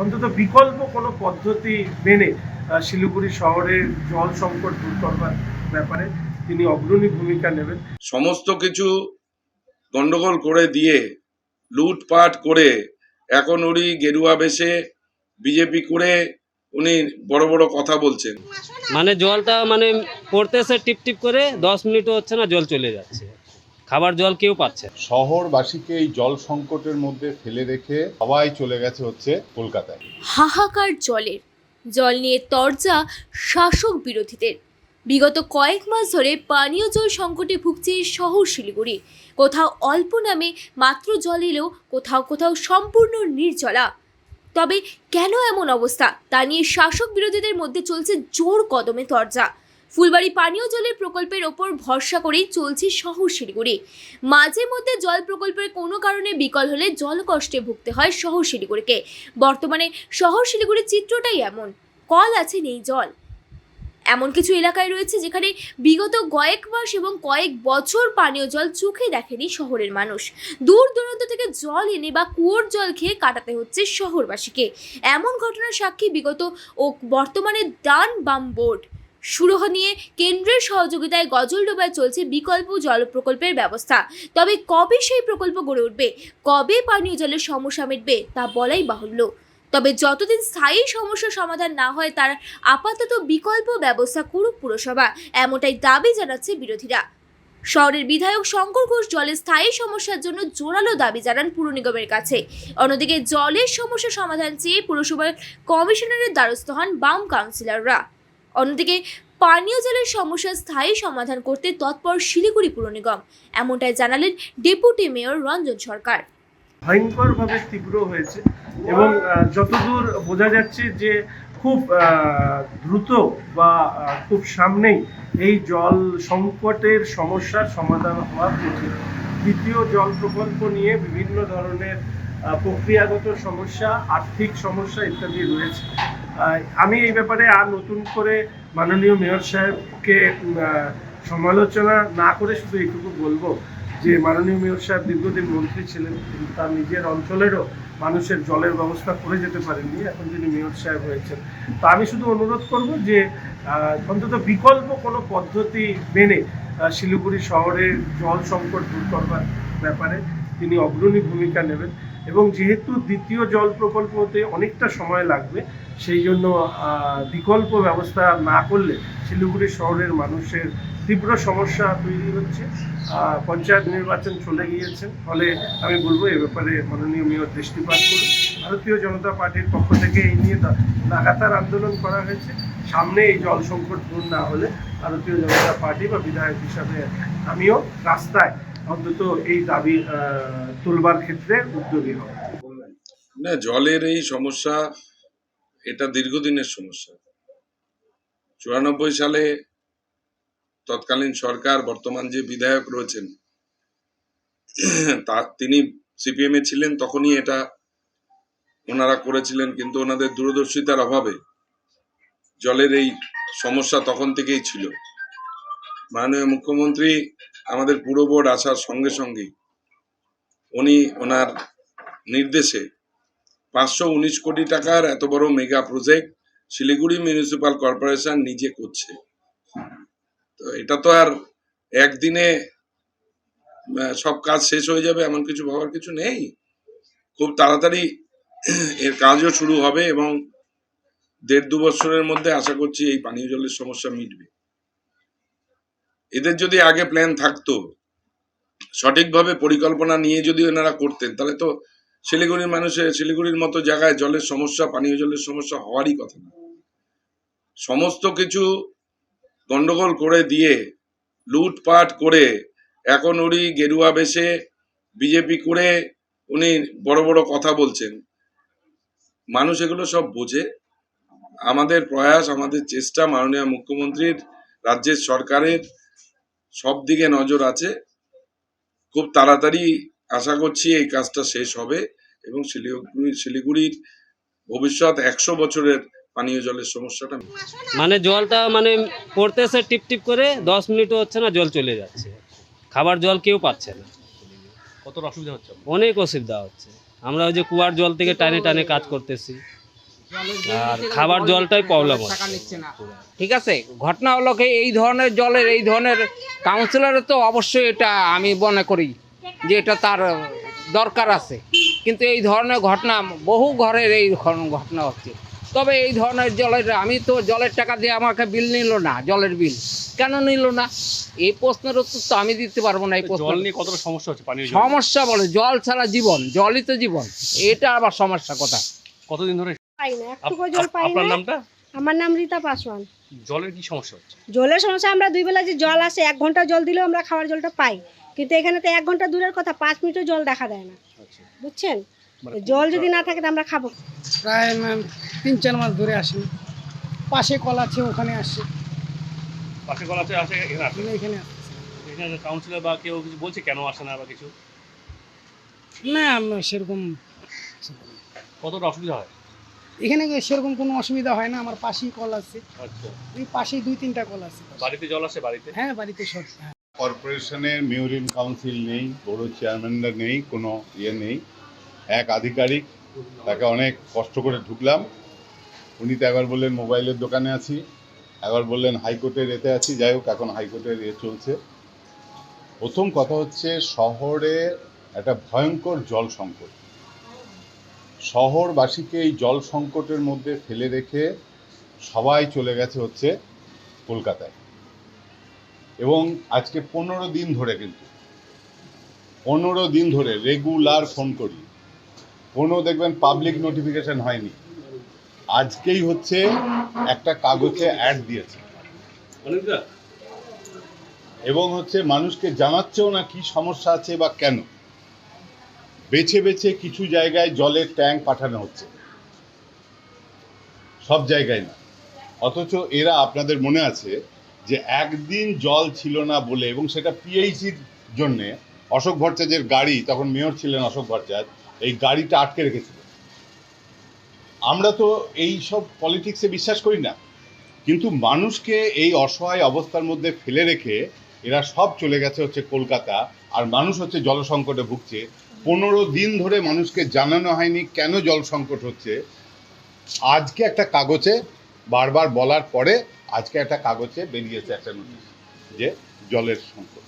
অন্তত বিকল্প কোনো পদ্ধতি মেনে শিলিগুড়ি শহরের জল সংকট দূর করবার ব্যাপারে তিনি অগ্রণী ভূমিকা নেবেন। সমস্ত কিছু গন্ডগোল করে দিয়ে লুটপাট করে এখন উনি গেরুয়া বেশে বিজেপি করে উনি বড় বড় কথা বলছেন। মানে জলটা মানে পড়তেছে টিপ টিপ করে দশ মিনিটও হচ্ছে না জল চলে যাচ্ছে। খাবার জল কেউ পাচ্ছে না। শহরবাসীকে এই জল সংকটের মধ্যে ফেলে রেখে সবাই চলে গেছে হচ্ছে কলকাতায়। হাহাকার জলের। জল নিয়ে তরজা শাসক বিরোধীদের। বিগত কয়েক মাস ধরে পানীয় জল সংকটে ভুগছে শহর শিলিগুড়ি। কোথাও অল্প নামে মাত্র জল এলেও কোথাও কোথাও সম্পূর্ণ নির্জলা। তবে কেন এমন অবস্থা? তা নিয়ে শাসক বিরোধীদের মধ্যে চলছে জোর কদমে তরজা। ফুলবাড়ি পানীয় জলের প্রকল্পের ওপর ভরসা করেই চলছে শহর শিলিগুড়ি। মাঝে মধ্যে জল প্রকল্পের কোনো কারণে বিকল হলে জল কষ্টে ভুগতে হয় শহর শিলিগুড়িকে। বর্তমানে শহর শিলিগুড়ির চিত্রটাই এমন, কল আছে নেই জল। এমন কিছু এলাকায় রয়েছে যেখানে বিগত কয়েক মাস এবং কয়েক বছর পানীয় জল চোখে দেখেনি শহরের মানুষ। দূর দূরান্ত থেকে জল এনে বা কুয়োর জল খেয়ে কাটাতে হচ্ছে শহরবাসীকে। এমন ঘটনার সাক্ষী বিগত ও বর্তমানে ডান বাম বোর্ড। সুরহ নিয়ে কেন্দ্রের সহযোগিতায় গজলডোবায় চলছে বিকল্প জল প্রকল্পের ব্যবস্থা। তবে কবে সেই প্রকল্প গড়ে উঠবে? কবে পানীয় জলের সমস্যা মিটবে? তা বলাই বাহুল্য। তবে যতদিন স্থায়ী সমস্যার সমাধান না হয়, তার আপাতত বিকল্প ব্যবস্থা করুক পুরসভা, এমনটাই দাবি জানাচ্ছে বিরোধীরা। শহরের বিধায়ক শঙ্কর ঘোষ জলের স্থায়ী সমস্যার জন্য জোরালো দাবি জানান পুর নিগমের কাছে। অন্যদিকে জলের সমস্যা সমাধান চেয়ে পুরসভার কমিশনারের দ্বারস্থ হন বাম কাউন্সিলররা। অন্যদিকে, পানীয় জলের সমস্যার স্থায়ী সমাধান করতে তৎপর শিলিগুড়ি পুর নিগম। এমনটাই জানালেন ডেপুটি মেয়র রঞ্জন সরকার। ভয়ঙ্করভাবে তীব্র হয়েছে এবং যতদূর বোঝা যাচ্ছে যে খুব দ্রুত বা খুব সামনেই এই জল সংকটের সমস্যার সমাধান হওয়া উচিত দ্বিতীয় জল প্রকল্প নিয়ে বিভিন্ন ধরনের প্রক্রিয়াগত সমস্যা, আর্থিক সমস্যা ইত্যাদি রয়েছে। আমি এই ব্যাপারে আর নতুন করে মাননীয় মেয়র সাহেবকে সমালোচনা না করে শুধু এইটুকু বলব যে মাননীয় মেয়র সাহেব দীর্ঘদিন মন্ত্রী ছিলেন, কিন্তু তার নিজের অঞ্চলেরও মানুষের জলের ব্যবস্থা করে যেতে পারেননি, এখন তিনি মেয়র সাহেব হয়েছেন। তো আমি শুধু অনুরোধ করব যে অন্তত বিকল্প কোনো পদ্ধতি মেনে শিলিগুড়ি শহরের জল সংকট দূর করবার ব্যাপারে তিনি অগ্রণী ভূমিকা নেবেন এবং যেহেতু দ্বিতীয় জল প্রকল্পতে অনেকটা সময় লাগবে সেই জন্য বিকল্প ব্যবস্থা না করলে শিলিগুড়ি শহরের মানুষের তীব্র সমস্যা তৈরি হচ্ছে। পঞ্চায়েত নির্বাচন চলে গিয়েছে। ফলে আমি বলব, এ ব্যাপারে মাননীয় মেয়র দৃষ্টিপাত করুন। ভারতীয় জনতা পার্টির পক্ষ থেকে এই নিয়ে লাগাতার আন্দোলন করা হয়েছে। সামনে এই জল সংকট দূর না হলে ভারতীয় জনতা পার্টি বা বিধায়ক হিসাবে আমিও রাস্তায় অন্তত এই দাবি তুলবার ক্ষেত্রে উদ্যোগী হব। না, জলের এই সমস্যা এটা দীর্ঘদিনের সমস্যা। চুরানব্বই সালে তৎকালীন সরকার, বর্তমান যে বিধায়ক রয়েছেন, তা, তিনি সিপিএম এ ছিলেন, তখনই এটা ওনারা করেছিলেন, কিন্তু ওনাদের দূরদর্শিতার অভাবে জলের এই সমস্যা তখন থেকেই ছিল। মাননীয় মুখ্যমন্ত্রী, আমাদের পুরো বোর্ড আসার সঙ্গে সঙ্গেই উনি ওনার নির্দেশে পাঁচশো উনিশ কোটি টাকার এত বড় mega project Siliguri municipal corporation নিজে করছে। তো এটা তো আর একদিনে সব কাজ শেষ হয়ে যাবে এমন কিছু ভাবার কিছু নেই। খুব তাড়াতাড়ি এর কাজও শুরু হবে এবং দেড় দু বছরের মধ্যে আশা করছি এই পানীয় জলের সমস্যা মিটবে। এদের যদি আগে প্ল্যান থাকতো, সঠিকভাবে পরিকল্পনা নিয়ে যদি ওনারা করতেন, তাহলে তো শিলিগুড়ির মানুষের শিলিগুড়ির মতো জায়গায় জলের সমস্যা, পানীয় জলের সমস্যা হওয়ারই কথা না। সমস্ত কিছু গন্ডগোল করে দিয়ে, লুটপাট করে, এখন উনি গেরুয়া বেশে বিজেপি করে উনি বড় বড় কথা বলছেন। মানুষ এগুলো সব বোঝে। আমাদের প্রয়াস, আমাদের চেষ্টা মাননীয় মুখ্যমন্ত্রীর, রাজ্যের সরকারের সব দিকে নজর আছে। খুব তাড়াতাড়ি আশা করছি এই কাজটা শেষ হবে এবং শিলিগুড়ি শিলিগুড়ির ভবিষ্যৎ একশো বছরের পানীয় জলের সমস্যাটা মানে জলটা মানে পড়তেছে টিপ টিপ করে দশ মিনিটও হচ্ছে না জল চলে যাচ্ছে। খাবার জল কেউ পাচ্ছে না। কত অসুবিধা হচ্ছে অনেক অসুবিধা হচ্ছে। আমরা ওই যে কুয়ার জল থেকে টানে টানে কাজ করতেছি। আর খাবার জলটাই প্রবলেম হচ্ছে। না। ঠিক আছে ঘটনা হলো কি এই ধরনের জলের এই ধরনের কাউন্সিলরের তো অবশ্যই এটা আমি মনে করি। যে এটা তার দরকার আছে। কিন্তু এই ধরনের ঘটনা বহু ঘরের এই ঘটনা হচ্ছে। তবে এই ধরনের জলের আমি তো জলের টাকা দিয়ে আমাকে বিল নিল না জলের বিল। কেন নিল না? এই প্রশ্নের উত্তর তো আমি দিতে পারব না এই প্রশ্ন নিয়ে কতটা সমস্যা হচ্ছে সমস্যা বলে জল ছাড়া জীবন জলই তো জীবন। এটা আবার সমস্যা কথা। কতদিন ধরে? পাই না আপ- জল পাই না। নামটা? আমার নাম রীতা পাসওয়ান। জলের কি সমস্যা হচ্ছে? জলের সমস্যা আমরা দুই বেলা যে জল আসে এক ঘণ্টা জল দিলেও আমরা খাওয়ার জলটা পাই। কিন্তু এখানে তো এক ঘণ্টা দূরের কথা পাঁচ মিনিটও জল দেখা দেয় না। আচ্ছা। বুঝছেন? মানে জল যদি না থাকে তো আমরা খাব। প্রায় তিন চার মাস ধরে আসেন পাশে কল আছে ওখানে আসছে পাশে কল আছে আসে এখানে আসে। এখানে এখানে আসছে। এখানে কাউন্সিলর বা কেউ কিছু বলছে কেন আসে না বা কিছু? না সেরকম কতটা অসুবিধা হয়? এখানে সেরকম কোনো অসুবিধা হয় না আমার পাশেই কল আছে। আচ্ছা। ওই পাশেই দুই তিনটা কল আছে। বাড়িতে জল আসে বাড়িতে? হ্যাঁ বাড়িতে সব হ্যাঁ। কর্পোরেশনের মিউরিন কাউন্সিল নেই বড় চেয়ারম্যানরা নেই, কোনো ইয়ে নেই। এক আধিকারিক, তাকে অনেক কষ্ট করে ঢুকলাম। উনি তো একবার বললেন, মোবাইলের দোকানে আছি। একবার বললেন, হাইকোর্টের এতে আছি। যাই হোক, এখন হাইকোর্টের ইয়ে চলছে। প্রথম কথা হচ্ছে, শহরে একটা ভয়ঙ্কর জল সংকট। শহরবাসীকে এই জল সংকটের মধ্যে ফেলে রেখে সবাই চলে গেছে হচ্ছে কলকাতায়। এবং আজকে পনেরো দিন ধরে কিন্তু পনেরো দিন ধরে রেগুলার ফোন করি। কোনো দেখবেন পাবলিক নোটিফিকেশন হয়নি। আজকেই হচ্ছে একটা কাগজে অ্যাড দিয়েছে। এবং হচ্ছে মানুষকে জানাচ্ছেও না কি সমস্যা আছে বা কেন। বেছে বেছে কিছু জায়গায় জলের ট্যাঙ্ক পাঠানো হচ্ছে। সব জায়গায় না। অথচ এরা আপনাদের মনে আছে যে একদিন জল ছিল না বলে এবং সেটা পিএইচির জন্যে, অশোক ভট্টাচার্যের গাড়ি, তখন মেয়র ছিলেন অশোক ভট্টাচার্য, এই গাড়িটা আটকে রেখেছিল। আমরা তো এই সব পলিটিক্সে বিশ্বাস করি না। কিন্তু মানুষকে এই অসহায় অবস্থার মধ্যে ফেলে রেখে এরা সব চলে গেছে হচ্ছে কলকাতা, আর মানুষ হচ্ছে জল সংকটে ভুগছে। পনেরো দিন ধরে মানুষকে জানানো হয়নি কেন জল সংকট হচ্ছে। আজকে একটা কাগজে বারবার বলার পরে আজকে একটা কাগজে বেরিয়েছে একটা নোটিশ যে জলের সংকট।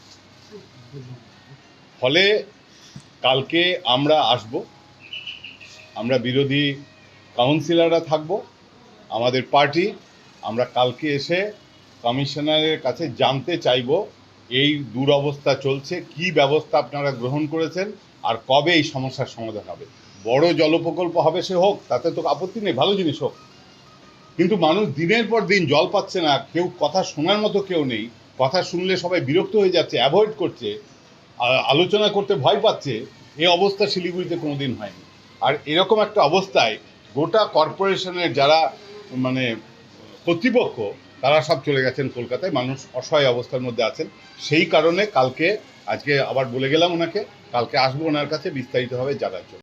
ফলে কালকে আমরা আসব, আমরা বিরোধী কাউন্সিলররা থাকব, আমাদের পার্টি, আমরা কালকে এসে কমিশনারের কাছে জানতে চাইব এই দুরবস্থা চলছে, কি ব্যবস্থা আপনারা গ্রহণ করেছেন আর কবে এই সমস্যার সমাধান হবে। বড় জল প্রকল্প হবে সে হোক, তাতে তো আপত্তি নেই, ভালো জিনিস হোক। কিন্তু মানুষ দিনের পর দিন জল পাচ্ছে না, কেউ কথা শোনার মতো কেউ নেই, কথা শুনলে সবাই বিরক্ত হয়ে যাচ্ছে অ্যাভয়েড করছে আলোচনা করতে ভয় পাচ্ছে, এ অবস্থা শিলিগুড়িতে কোনো দিন হয়নি। আর এরকম একটা অবস্থায় গোটা কর্পোরেশনের যারা মানে কর্তৃপক্ষ, তারা সব চলে গেছেন কলকাতায়, মানুষ অসহায় অবস্থার মধ্যে আছেন। সেই কারণে কালকে, আজকে আবার বলে গেলাম ওনাকে, কালকে আসব ওনার কাছে বিস্তারিতভাবে জানার জন্য।